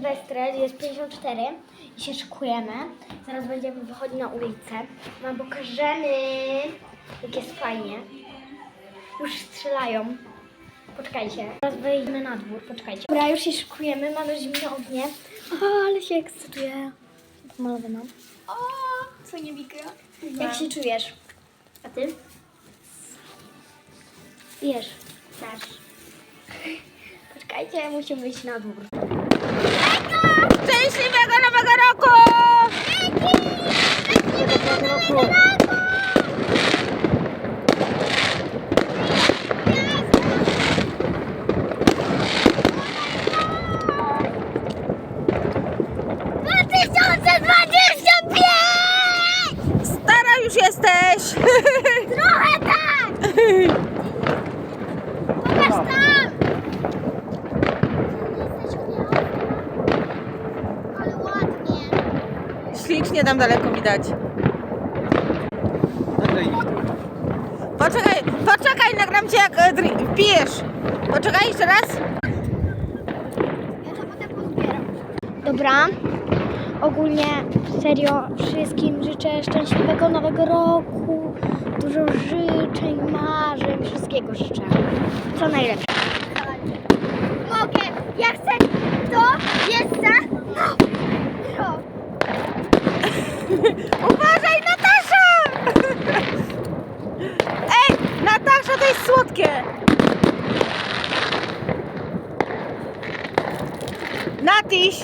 Sylwestry, jest 54 i się szykujemy. Zaraz będziemy wychodzić na ulicę. Wam pokażemy, jak jest fajnie. Już strzelają. Poczekajcie. Teraz wyjdziemy na dwór, poczekajcie. Dobra, już się szykujemy, mamy zimne ognie. O, ale się ekscytuję. Pomalowana. O, co nie mikro? Jak się czujesz? A ty? Wiesz, też. Poczekajcie, musimy wyjść na dwór. Szczęśliwego Nowego Roku! Stara już jesteś! Trochę tak! Pokaż tam! Ale ładnie. Ślicznie tam daleko widać. Poczekaj, poczekaj, nagram cię jak e, pijesz. Poczekaj jeszcze raz. Ja. Dobra. Ogólnie serio wszystkim życzę szczęśliwego nowego roku. Dużo życzeń, marzeń, wszystkiego życzę. Co najlepsze. Mogę. Ja chcę jest słodkie! Natiś!